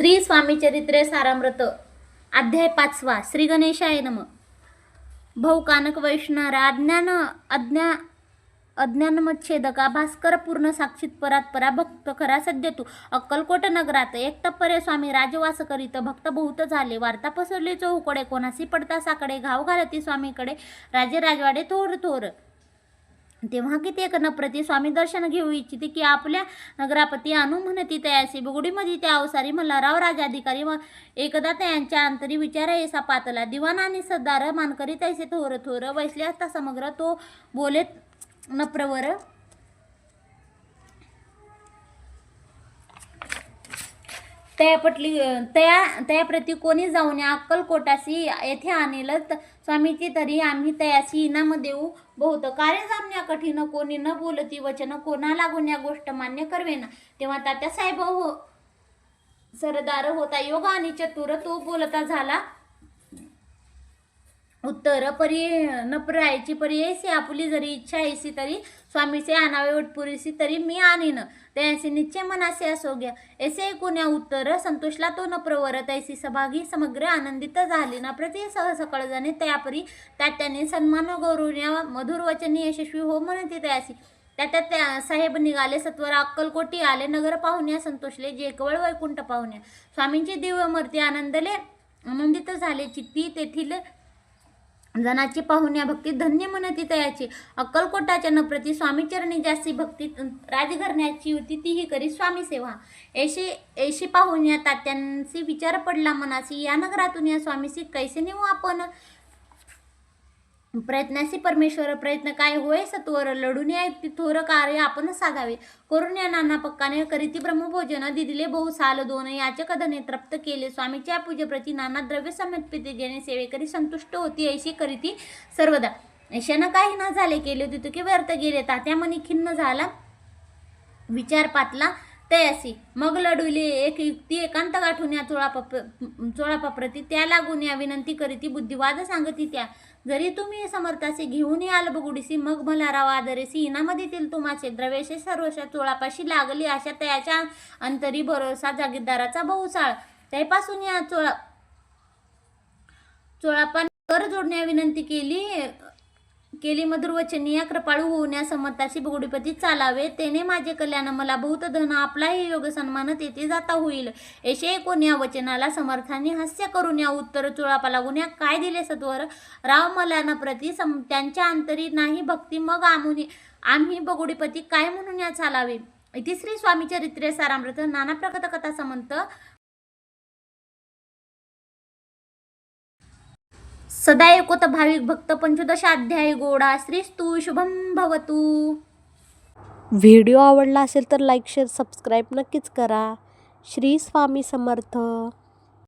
श्री स्वामी चरित्रे सारामृत अध्याय पाचवा श्री गणेशाय नम. भाऊ कानक वैष्णव अज्ञान अज्ञा अज्ञानमच्छेदका भास्कर पूर्ण साक्षीत परात पराभक्त खरा सध्या तू. अक्कलकोट नगरात एक टप्परे स्वामी राजवास करीत भक्त बहुत झाले. वार्ता पसरली चौकडे कोणासी पडता साकडे घाव घालती स्वामीकडे. राजे राजवाडे थोर थोर तेव्हा किती एक नप्रती स्वामी दर्शन घेऊ इच्छिते की आपल्या नगरापती अनु म्हणती तयासी बुगडीमध्ये त्या अवसारी मल्हारराव राजाधिकारी व एकदा त्यांच्या अंतरी विचार येसा पातला. दिवाण आणि सदार मानकरी तैसे थोर थोर वैसले असता समग्र तो बोलेत नप्रवर तयापटली तया त्या त्याप्रती कोणी जाऊन या अक्कलकोटासी येथे आणेल स्वामीची तरी आम्ही तयासी इनाम देऊ बहुत कार्य जामण्या कठीण कोणी न बोलती वचन कोणा लागून या गोष्ट मान्य करवेना. तेव्हा तात्यासाहेब हो सरदार होता. योग आणि चतुर तो बोलता झाला. उत्तर परी नपरायची परी ऐसी आपुली जरी इच्छा ऐसी तरी स्वामीचे आणावे उठपुरीसी तरी मी आणीन. त्यांचे निश्चय मनासे असो घ्या. ऐसे ऐकून या उत्तर संतोषला तो नप्रवर तैसी सभागी समग्र आनंदित झाली. नप्रती सह सकळ जाणे त्यापरी त्याने सन्मान गौरवण्या मधुर वचनी यशस्वी हो म्हणते त्यासी. त्यात त्या साहेब निघाले सत्वर अक्कलकोटी आले नगर पाहुण्या संतोषले जेकवळ वैकुंठ पाहुण्या. स्वामींची दिव्य मूर्ती आनंदले आनंदित झाले चित्ती तेथील जनाची पाहुण्या भक्ती धन्य म्हणती तयाची. अक्कलकोटाच्या नप्रती स्वामीचरणी जास्ती भक्ती राजघरण्याची होती तीही करी स्वामी सेवा. ऐशी ऐशी पाहुण्या तात्यांशी विचार पडला मनासी या नगरातून या स्वामीशी कैसे नेऊ आपण? प्रयत्नाशी परमेश्वर प्रयत्न काय होय? सत्वर लढून या ती थोर कार्य आपणच साधावे. करून या नाना पक्काने करीती ब्रह्मभोजन दिदिले बहुसाल दोन याचे कदने तृप्त केले. स्वामीच्या पूजेप्रती नाना द्रव्य समर्पित घेणे सेवेकरी संतुष्ट होती ऐशी करीती सर्वदा. ऐशानं काही ना झाले केले होते की व्यर्थ गेले. तात्या मनी खिन्न झाला विचार पातला. तयासी मग लढविले एक युक्ती एकांत गाठून या चोळापप चोळापाप्रती त्या लागून या विनंती करीती बुद्धिवाद सांगती त्या. जरी तुम्ही समर्थासी घेऊन याल बगुडीसी मग मला राव आदरेसी इनामधील तुमाचे द्रवेशे सर्वशा चोळापाशी लागली अशा त्याच्या अंतरी भरोसा जागीरदाराचा बहुसाळ. त्यापासून या चोळा चोळापान कर जोडण्या विनंती केली. केली मधुरवचनी या कृपाळू होऊन समर्थाशी बगुडीपती चालावे. तेने माझे कल्याण मला बहुत धन आपलाही योग सन्मान तेथे जाता होईल. येशे कोण या वचनाला समर्थाने हास्य करून या उत्तर चुळापा लागून या काय दिले सत्वर राव मला प्रती सम त्यांच्या अंतरी नाही भक्ती मग आमुनी आम्ही बगुडीपती काय म्हणून या चालावे? इथे श्री स्वामी चरित्रे सारामृत नाना प्रकट कथा समंत सदा एकोत भाविक भक्त पंचदश अध्याय गोडा श्रीस्तू शुभम भवतू. व्हिडिओ आवडला असेल तर लाईक शेअर सबस्क्राईब नक्कीच करा. श्री स्वामी समर्थ.